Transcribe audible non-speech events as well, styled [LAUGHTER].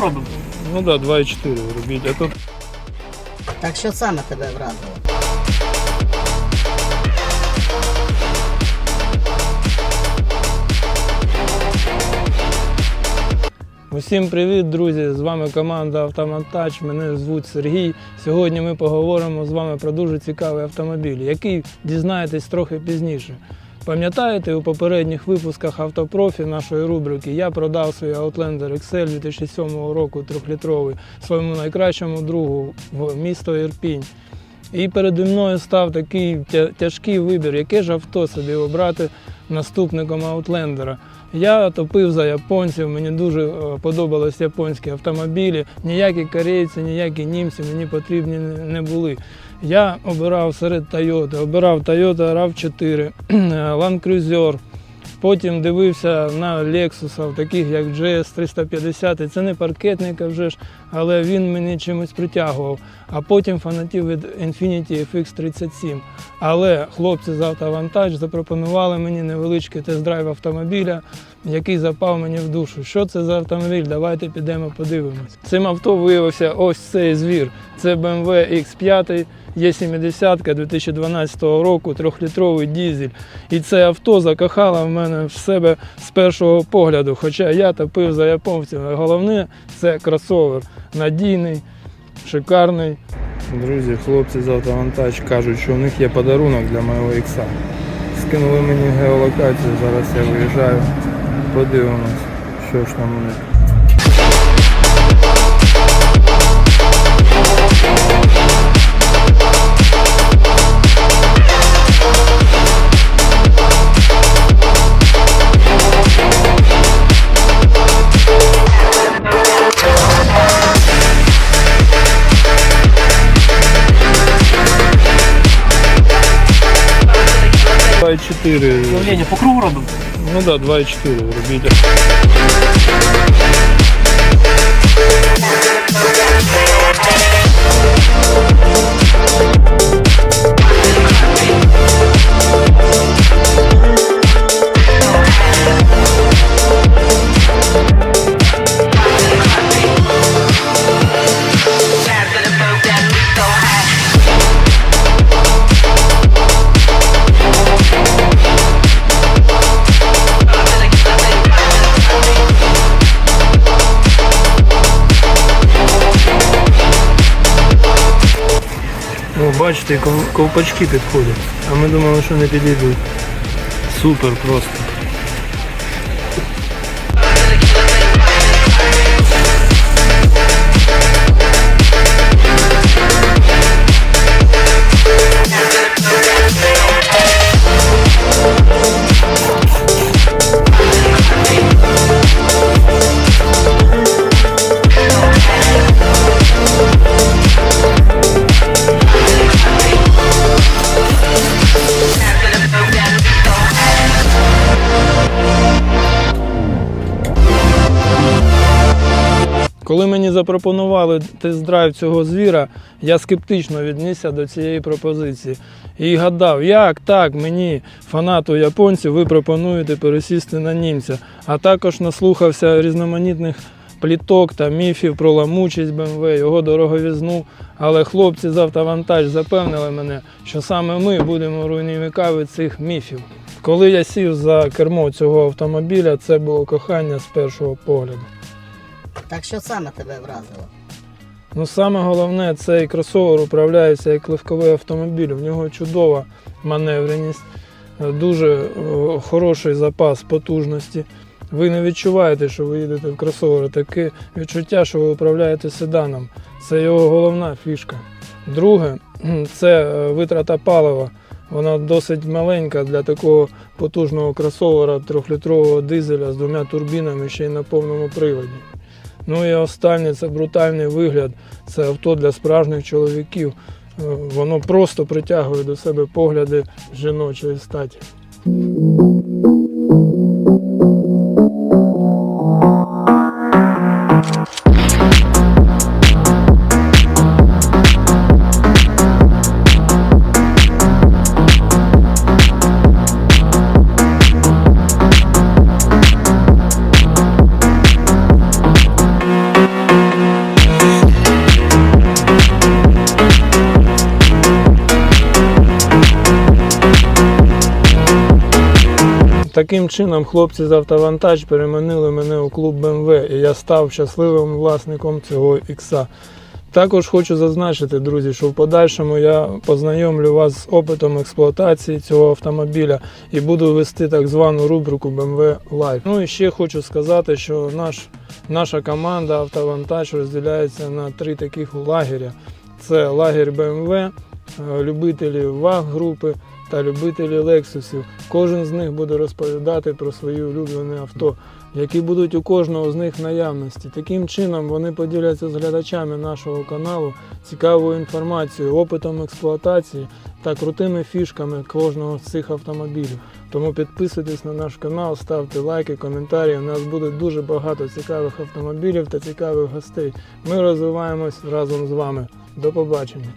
робимо? Ну так, да, 2,4 робіть. А тут Так що саме тебе вразило? Усім привіт, друзі! З вами команда Автомонтаж. Мене звуть Сергій. Сьогодні ми поговоримо з вами про дуже цікавий автомобіль, який дізнаєтесь трохи пізніше. Пам'ятаєте, у попередніх випусках автопрофі нашої рубрики я продав свій Outlander XL 2007 року трьохлітровий своєму найкращому другу в місто Ірпінь. І переді мною став такий тяжкий вибір, яке ж авто собі обрати наступником Outlander. Я топив за японців, мені дуже е, подобались японські автомобілі. Ніякі корейці, ніякі німці мені потрібні не- були. Я обирав серед Toyota, обирав Toyota RAV4, [CLEARS THROAT] Land Cruiser, Потім дивився на Lexus, таких як GS 350. І Це не паркетник, вже ж, але він мені чимось притягував. А потім фанатів від Infiniti FX37. Але хлопці з автовантаж запропонували мені невеличкий тест-драйв автомобіля, який запав мені в душу. Що це за автомобіль? Давайте підемо подивимось. Цим авто виявився ось цей звір. Це BMW X5 Е70 2012 року, трьохлітровий дізель. І це авто закохало в мене в себе з першого погляду. Хоча я топив за японцями. Головне це кросовер. Надійний, шикарний. Друзі, хлопці з автовантаж кажуть, що у них є подарунок для моєго ікса. Скинули мені геолокацію, зараз я виїжджаю. Подивимось, що ж там у них. Два Давление чотири. Давлення по кругу робимо? Ну да, 2,4 робіть. Ну, бачите, ков- ковпачки підходять. А ми думали, що не підійдуть. Супер просто. Коли мені запропонували тест-драйв цього звіра, я скептично віднісся до цієї пропозиції. І гадав, як так мені, фанату японців, ви пропонуєте пересісти на німця, а також наслухався різноманітних пліток та міфів про ламучість БМВ, його дороговізну. Але хлопці з автовантаж запевнили мене, що саме ми будемо руйнівниками цих міфів. Коли я сів за кермо цього автомобіля, це було кохання з першого погляду. Так що саме тебе вразило? Ну, саме головне, цей кросовер управляється як легковий автомобіль. В нього чудова маневреність, е, дуже е, хороший запас потужності. Ви не відчуваєте, що ви їдете в кросовер. Таке відчуття, що ви управляєте седаном. Це його головна фішка. Друге, це е, витрата палива. Вона досить маленька для такого потужного кросовера трьохлітрового дизеля з двома турбінами ще й на повному приводі. Ну і останнє це брутальний вигляд. Це авто для справжніх чоловіків. Е, Воно просто притягує до себе погляди жіночої статі. Таким чином, хлопці з автовантаж переманили мене у клуб BMW, і я став щасливим власником цього ікса. Також хочу зазначити, друзі, що в подальшому я познайомлю вас з опитом експлуатації цього автомобіля і буду вести так звану рубрику BMW Live. Ну і ще хочу сказати, що наш, наша команда автовантаж розділяється на три таких лагеря: це лагерь BMW, любителі ВАГ групи та любителі Лексусів. Кожен з них буде розповідати про свої улюблені авто, які будуть у кожного з них наявності. Таким чином вони поділяться з глядачами нашого каналу цікавою інформацією, опитом експлуатації та крутими фішками кожного з цих автомобілів. Тому підписуйтесь на наш канал, ставте лайки, коментарі. У нас буде дуже багато цікавих автомобілів та цікавих гостей. Ми розвиваємось разом з вами. До побачення.